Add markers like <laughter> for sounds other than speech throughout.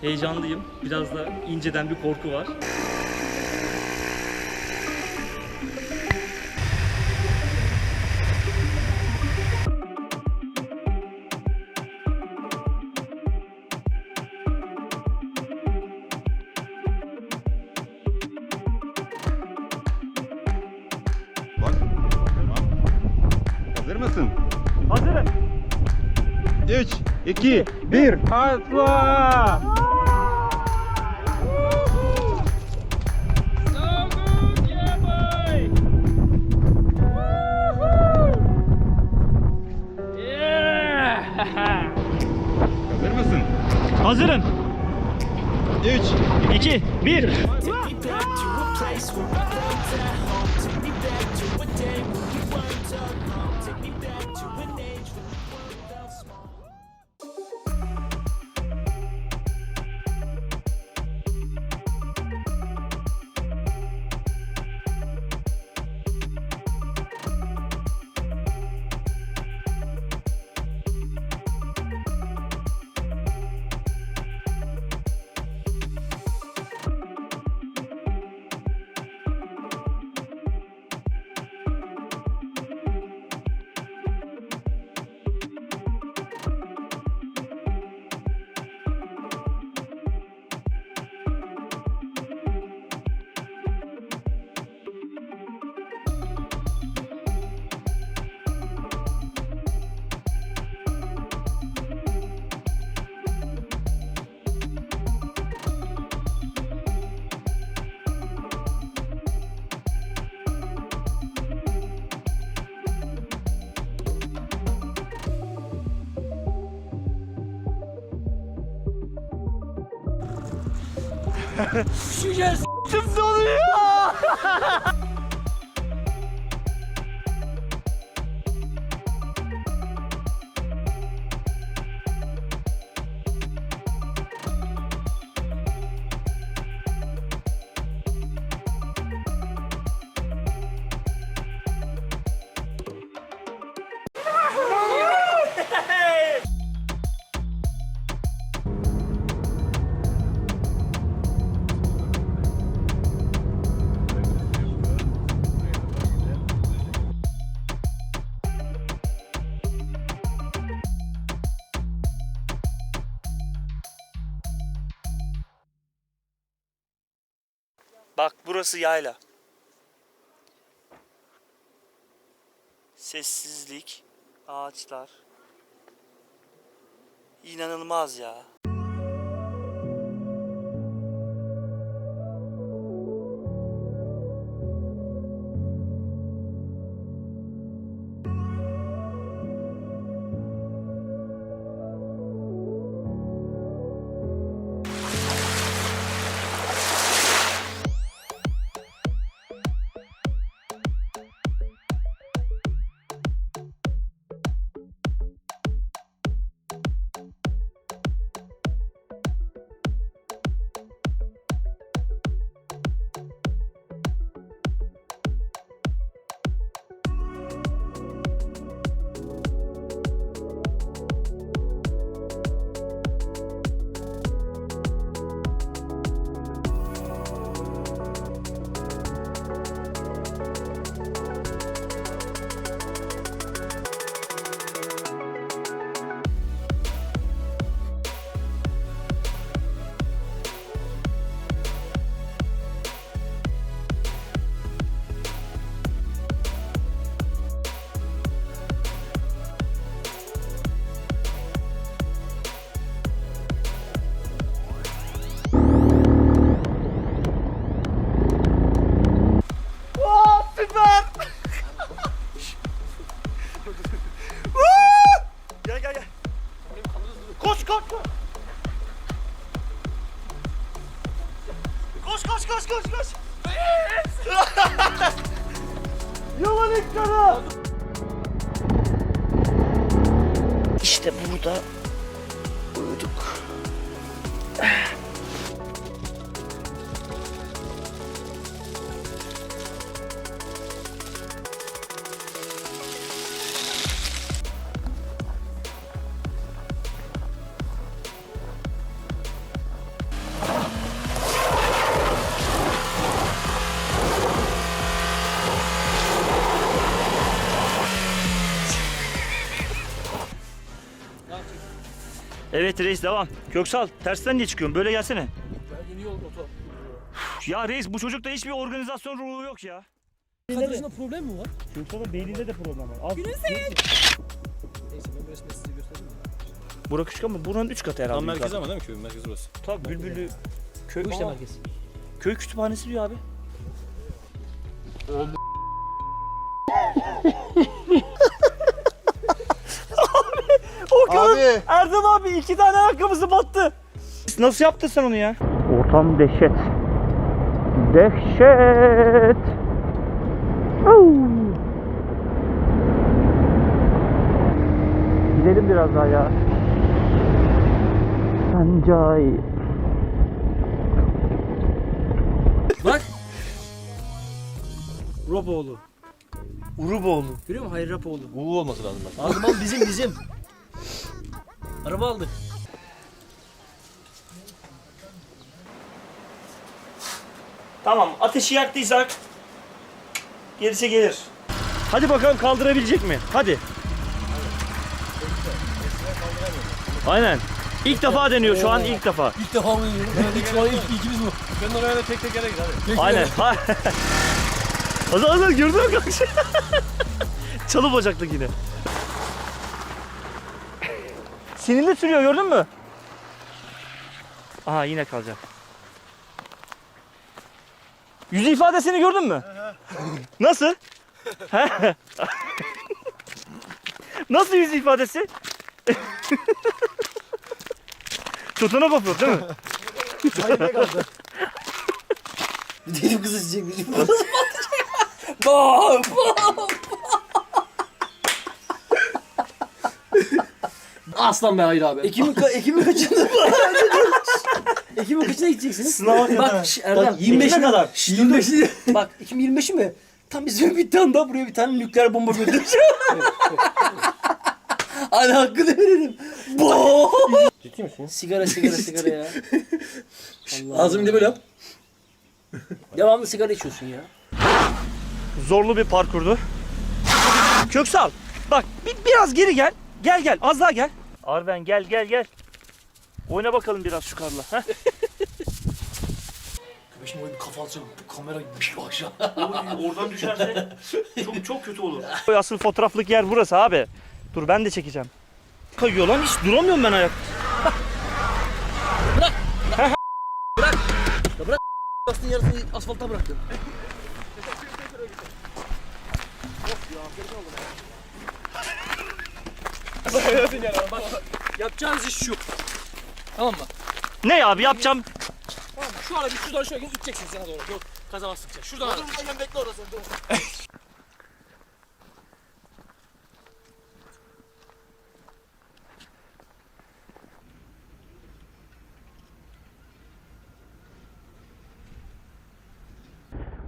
Heyecanlıyım. Biraz da inceden bir korku var. Bak. Hazır mısın? Hazırım. 3, 2, 1. Atla! Şu s**tim donuyor. Bak burası yayla. Sessizlik, ağaçlar. İnanılmaz ya. Koş koş. Koş koş koş koş koş. <laughs> Yalan ekranı. İşte burada Evet reis devam. Köksal tersten niye çıkıyorsun? Böyle gelsene. Yeni yol Ya reis bu çocukta hiçbir organizasyon ruhu yok ya. Kadrajında problem mi var? Köksal'ın beyninde de problem var. Al. Neyse ben böyle size göstereyim mi? Bura küçük ama buranın 3 katı herhalde. Tam merkezi ama değil mi köyün merkezi burası? Tabii Bülbülü köy, Bu işte Aa, merkez. köy kütüphanesi diyor abi. <laughs> <laughs> o abi. Erdem abi iki tane ayakkabısı battı. Nasıl yaptın sen onu ya? Ortam dehşet. Dehşet. Gidelim biraz daha ya. Sancay. Bak. Roboğlu. Uruboğlu. Görüyor musun? Hayır Rapoğlu. Uğur olması lazım bak. Al bizim bizim. Araba aldık. Tamam ateşi yaktıysak gerisi gelir. Hadi bakalım kaldırabilecek mi? Hadi. Aynen. İlk defa deniyor şu an ilk defa. İlk defa mı deniyorum? Evet, ilk, ilkimiz bu. Ben oraya da tek tek gerek hadi. Aynen. Ha. <laughs> o zaman gördün mü kanka? <laughs> Çalı bacaklık yine. Sinirli sürüyor gördün mü? Aha yine kalacak. Yüz ifadesini gördün mü? Nasıl? Nasıl yüz ifadesi? Tutuna kopuyor değil mi? Dedim kızı çiçek bizim. <laughs> Bam! Aslan be hayır abi. Ekim'in, ka Ekim'in kaçında <laughs> Ekim'in kaçına gideceksiniz? Sınava kadar. Bak şş, Erdem. Bak, 25'e Ekim'e kadar. Şş, 25'i. Bak 2025'i mi? Tam bizim bir tane daha buraya bir tane nükleer bomba göndereceğim. <laughs> Hadi hakkını verelim. Bo! Ciddi misin? Sigara sigara sigara ya. Allah Ağzını da böyle yap. Devamlı sigara içiyorsun ya. Zorlu bir parkurdu. Köksal bak bir, biraz geri gel. Gel gel az daha gel. Arben gel gel gel. Oyna bakalım biraz şu karla. heh. Şimdi böyle bir kafa atacağım. Bu kamera bir şey aşağı. Oradan düşerse <laughs> çok çok kötü olur. Asıl fotoğraflık yer burası abi. Dur ben de çekeceğim. Kayıyor lan hiç duramıyorum ben ayak. Aslında yarısını asfalta bıraktım. Yapacağınız iş şu. Tamam mı? Ne abi yapacağım? Tamam mı? Şu ara bir şuradan şöyle gideceksin sana doğru. Yok gaza bastıkça. Şuradan ara. Dur bekle orası. Dur.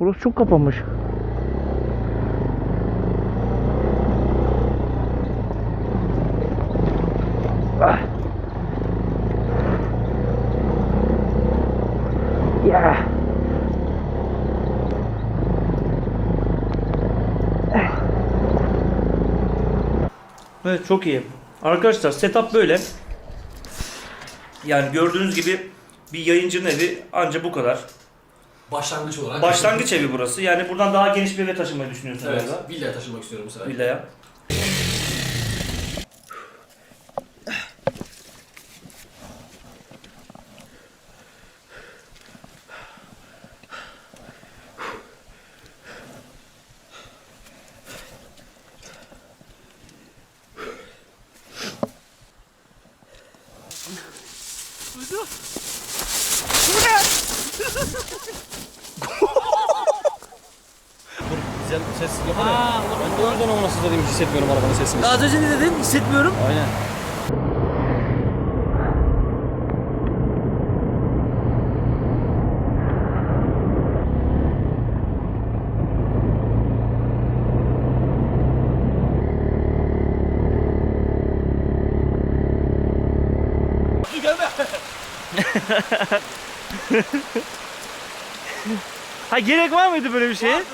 Burası çok kapanmış. Evet çok iyi. Arkadaşlar setup böyle. Yani gördüğünüz gibi bir yayıncının evi anca bu kadar. Başlangıç olarak. Başlangıç evi burası. Yani buradan daha geniş bir eve taşınmayı düşünüyorsun Evet. herhalde. Villaya taşınmak istiyorum bu sefer. Villaya. Güzel ses yok ya. Ben de o yüzden onu nasıl dediğimi hissetmiyorum arabanın sesini. Az önce ne dedin? Hissetmiyorum. Aynen. <laughs> Ha gerek var mıydı böyle bir şeye? <laughs>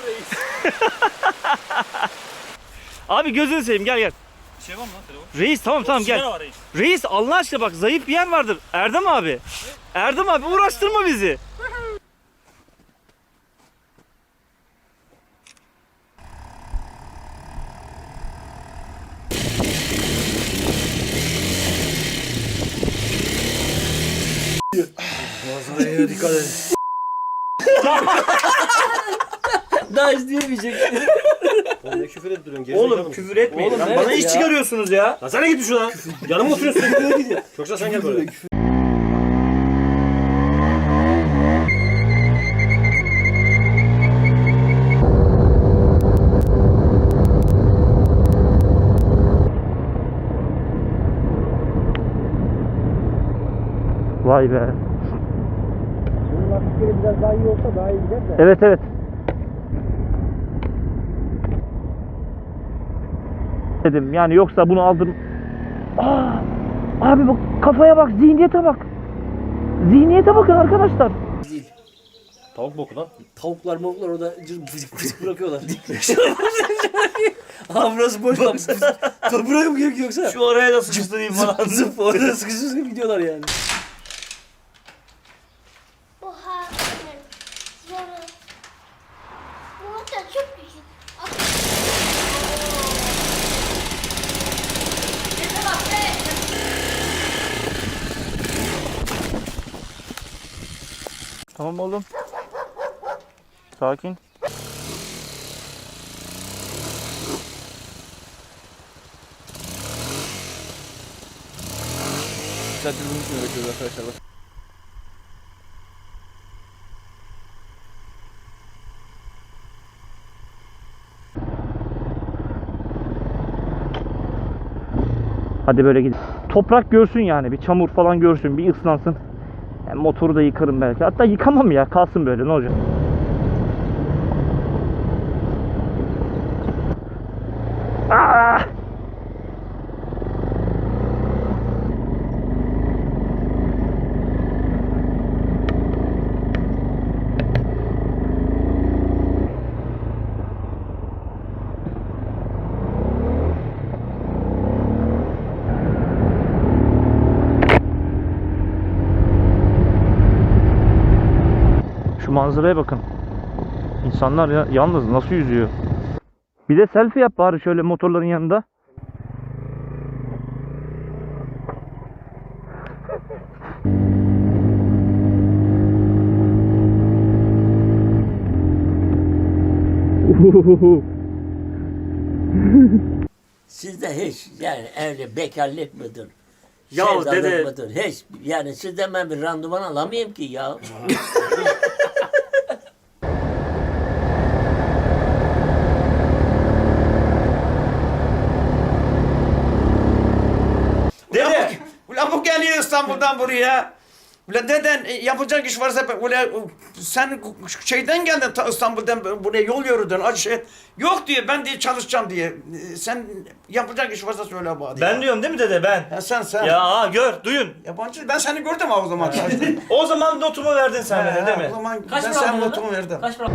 Abi gözünü seveyim gel gel. Bir şey var mı lan telefon? Reis tamam tamam gel. Var reis. Reis Allah aşkına bak zayıf bir yer vardır. Erdem abi. Erdem abi uğraştırma bizi. <laughs> Manzaraya dikkat et. <laughs> Daha izleyemeyecek. Oğlum ne küfür edip duruyorsun? Oğlum küfür etmeyin. Oğlum, Lan evet bana iş ya. çıkarıyorsunuz ya. Lan sen de git şuradan. Yanıma oturuyorsun sürekli. <laughs> Yoksa sen gel böyle. Vay be. Lastikleri biraz daha iyi olsa daha iyi gider de. Evet evet. Dedim yani yoksa bunu aldım. Aa, abi bak kafaya bak zihniyete bak. Zihniyete bakın arkadaşlar. Değil. Tavuk boku lan. Tavuklar mavuklar orada cır fıcık fıcık bırakıyorlar. <laughs> Aa burası boş lan. Bırakıp gerek yoksa. Şu araya da sıkıştırayım Zıp zıp orada sıkışır gidiyorlar yani. Oha. Zoru. Bu hatta çok küçük. Nefes bak be. Tamam oğlum. Sakin. Zaten bunun için uğraşıyoruz arkadaşlar. Bak. Hadi böyle gidin. Toprak görsün yani bir çamur falan görsün bir ıslansın. Yani motoru da yıkarım belki. Hatta yıkamam ya kalsın böyle ne olacak. Manzaraya bakın. İnsanlar ya, yalnız nasıl yüzüyor. Bir de selfie yap bari şöyle motorların yanında. <laughs> Sizde hiç yani evli bekarlık mıdır? Ya Sevdalık dede- mıdır? Hiç yani sizden ben bir randıman alamayayım ki ya. <laughs> Dede! Ulan bu İstanbul'dan buraya. Ulan deden e, yapacak iş varsa ulan sen şeyden geldin ta İstanbul'dan buraya yol yürüdün acı şey. Yok diyor ben diye çalışacağım diye. E, Sen yapacak iş varsa söyle bana diye. Ben diyorum değil mi dede ben? Ha, sen sen. Ya aa, gör duyun. Yabancı ben seni gördüm ha o zaman. <laughs> O zaman notumu verdin sen bana değil mi? O zaman Kaç ben aldın notumu verdim. Kaç para?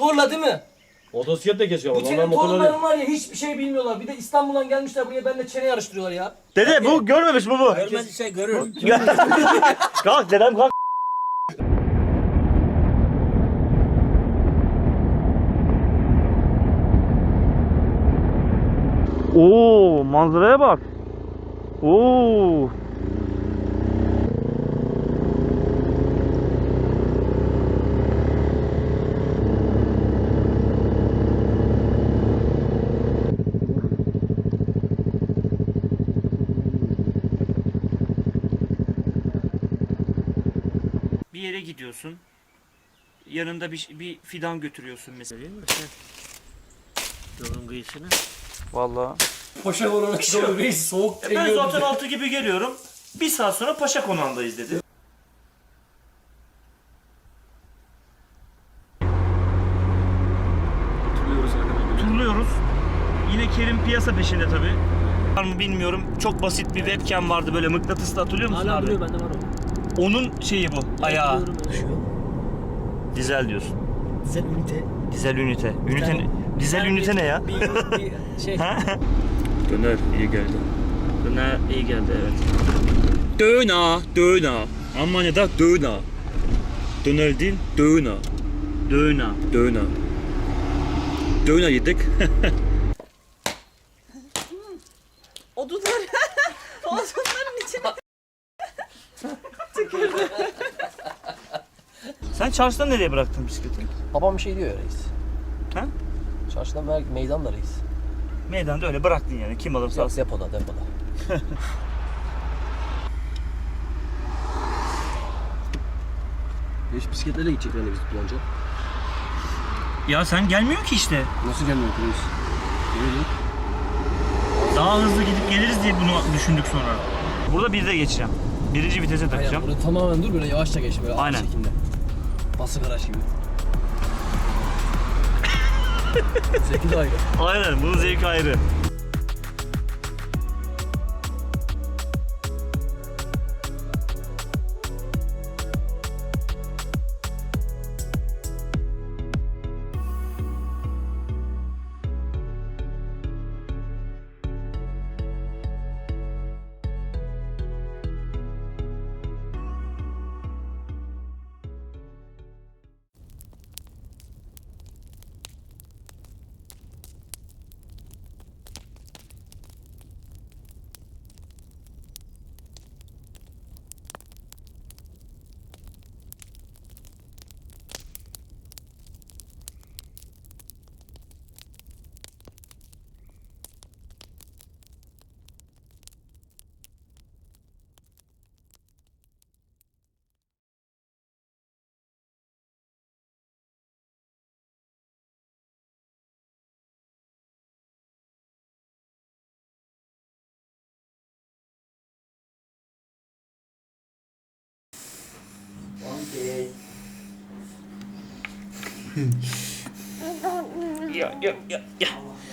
Motorla değil mi? Motosikletle kesiyor. Bu senin motorları. torunların var ya hiçbir şey bilmiyorlar. Bir de İstanbul'dan gelmişler buraya benimle çene yarıştırıyorlar ya. Dede bu görmemiş bu bu. Görmediyse <laughs> görür. kalk dedem kalk. Oo manzaraya bak. Oo. Bir yere gidiyorsun. Yanında bir, bir fidan götürüyorsun mesela. Yolun kıyısını. Vallahi. Paşa olarak soğuk reis soğuk. E ben zaten 6 gibi geliyorum. Bir saat sonra Paşa Konağı'ndayız dedi. Turluyoruz arkadaşlar. Turluyoruz. Yine Kerim piyasa peşinde tabi. var mı bilmiyorum. Çok basit bir webcam vardı böyle mıknatıslı hatırlıyor musun Hala abi? duruyor bende var o. Onun şeyi bu. Ayağı. Dizel diyorsun. Dizel ünite. Dizel ünite. Ünite tane- dizel Yani ünite bir- ne ya? Bir, bir <laughs> şey. Döner iyi geldi. Döner iyi geldi evet. Döner, döner. Almanya'da döner. Döner değil, döner. Döner. Döner. Döner yedik. <laughs> çarşıda nereye bıraktın bisikleti? Babam bir şey diyor ya reis. Ha? Çarşıdan mer- meydanda reis. Meydanda öyle bıraktın yani. Kim alırsa Yok alsın. depoda depoda. <laughs> Hiç bisikletlerle gidecekler biz kullanacak. Ya sen gelmiyor ki işte. Nasıl gelmiyor reis? Öyle Daha hızlı gidip geliriz diye bunu düşündük sonra. Burada bir de geçeceğim. Birinci vitese Aynen takacağım. burada tamamen dur böyle yavaşça geç böyle Aynen. Aynen. şekilde. Basık araç gibi. <laughs> Zevki de ayrı. Aynen bunun zevki ayrı. Ya ya ya ya.